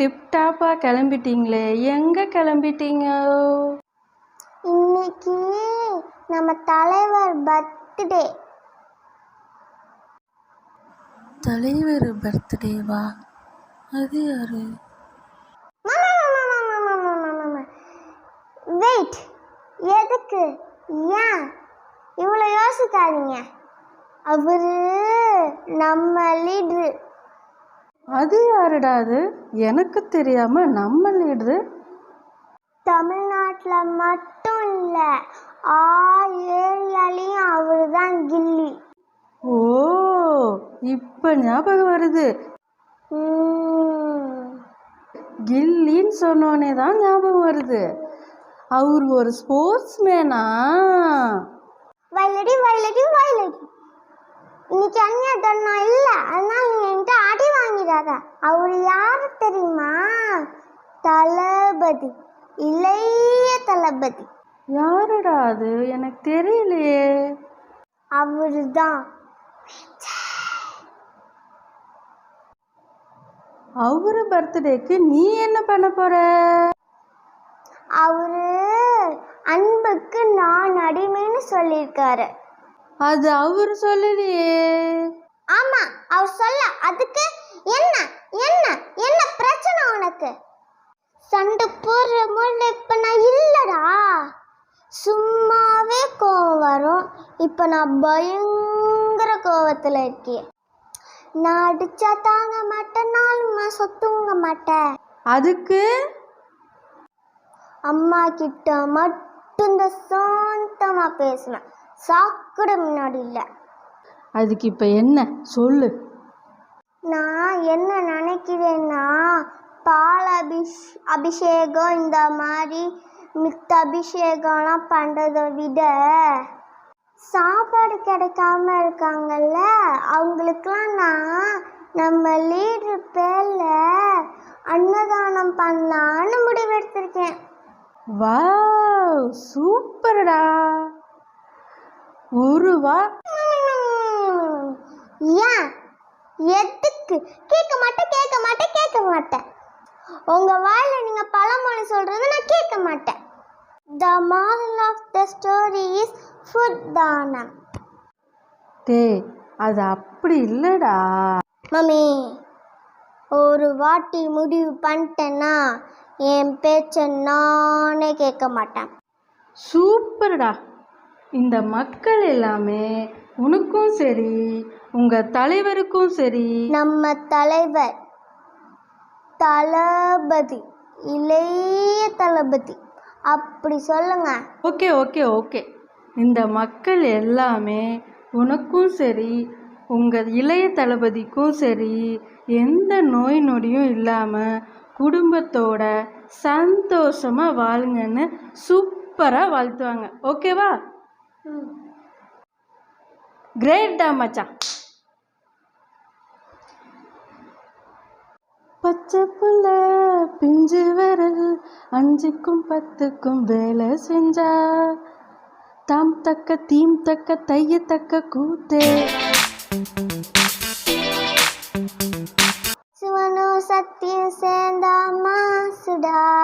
டிப்டாப்பா கிளம்பிட்டீங்களே. எங்கே கிளம்பிட்டீங்க? இன்னைக்கு நம்ம தலைவர் பர்த்டே. தலைவர் பர்த்டேவா? அது யாரு? வெயிட் எதுக்கு? ஏன்? இவ்வளோ யோசிக்காதீங்க. அவரு நம்ம லீட்ரு அது யாருடா அது? எனக்கு தெரியாம நம்ம லீடரு தமிழ்நாட்டில் மட்டும் இல்லை ஆறு ஏரியாலையும் அவர் தான் கில்லி. ஓ இப்போ ஞாபகம் வருது. கில்லின்னு சொன்னோடனே தான் ஞாபகம் வருது. அவர் ஒரு ஸ்போர்ட்ஸ் மேனா வயலடி வயலடி வயலடி. இன்னைக்கு அந்நிய தருணம் இல்லை அதனால நீ என்கிட்ட அடி வாங்கிடாத அவர் யாரு தெரியுமா? தளபதி. இளைய தளபதி. யாருடா அது? எனக்கு தெரியலையே. அவரு தான் அவரு பர்த்டேக்கு நீ என்ன பண்ண போற? அவரு அன்புக்கு நான் அடிமைன்னு சொல்லியிருக்காரு. அது அவர் சொல்லலையே. ஆமா அவர் சொல்ல. அதுக்கு என்ன என்ன என்ன பிரச்சனை உனக்கு? சண்டை போடுற மூட இப்ப நான் இல்லடா. சும்மாவே கோவம் வரும். இப்ப நான் பயங்கர கோவத்துல இருக்கேன். நான் அடிச்சா தாங்க மாட்டேன் நாலு மாசம் தூங்க மாட்டேன். அதுக்கு? அம்மா கிட்ட மட்டும்தான் சாந்தமா பேசுவேன் சாக்கடை முன்னாடி இல்லை. அதுக்கு இப்போ என்ன? சொல்லு. நான் என்ன நினைக்கிறேன்னா பால் அபிஷ் அபிஷேகம் இந்த மாதிரி மித்த அபிஷேகம்லாம் பண்ணுறதை விட சாப்பாடு கிடைக்காம இருக்காங்கல்ல அவங்களுக்குலாம் நான் நம்ம லீடர் பேரில் அன்னதானம் பண்ணலான்னு முடிவெடுத்திருக்கேன். வாவ் சூப்பர்டா. ஒரு வா உம், ஏன் எதுக்கு? கேட்க மாட்டேன் கேட்க மாட்டேன் கேட்க மாட்டேன். உங்க வாயில நீங்க பழமொழி சொல்றது நான் கேட்க மாட்டேன். The moral of the story is food தானம். டேய் அது அப்படி இல்லைடா. மம்மி ஒரு வாட்டி முடிவு பண்ணிட்டேன்னா என் பேச்சை நானே கேட்க மாட்டேன். சூப்பர்டா. இந்த மக்கள் எல்லாமே உனக்கும் சரி உங்க தலைவருக்கும் சரி. நம்ம தலைவர் தளபதி இளைய தளபதி. அப்படி சொல்லுங்க. Okay okay okay. இந்த மக்கள் எல்லாமே உனக்கும் சரி உங்கள் இளைய தளபதிக்கும் சரி எந்த நோய் நொடியும் இல்லாமல் குடும்பத்தோட சந்தோஷமாக வாழுங்கன்னு சூப்பராக வாழ்த்துவாங்க. ஓகேவா? கிரேட்டா மச்சான். பச்சை புள்ள பிஞ்சு விரல் அஞ்சுக்கும் பத்துக்கும் வேலை செஞ்சா. தாம் தக்க தீம் தக்க தைய தக்க கூத்தே. சிவனும் சக்தியும் சேர்ந்தா மாசுடா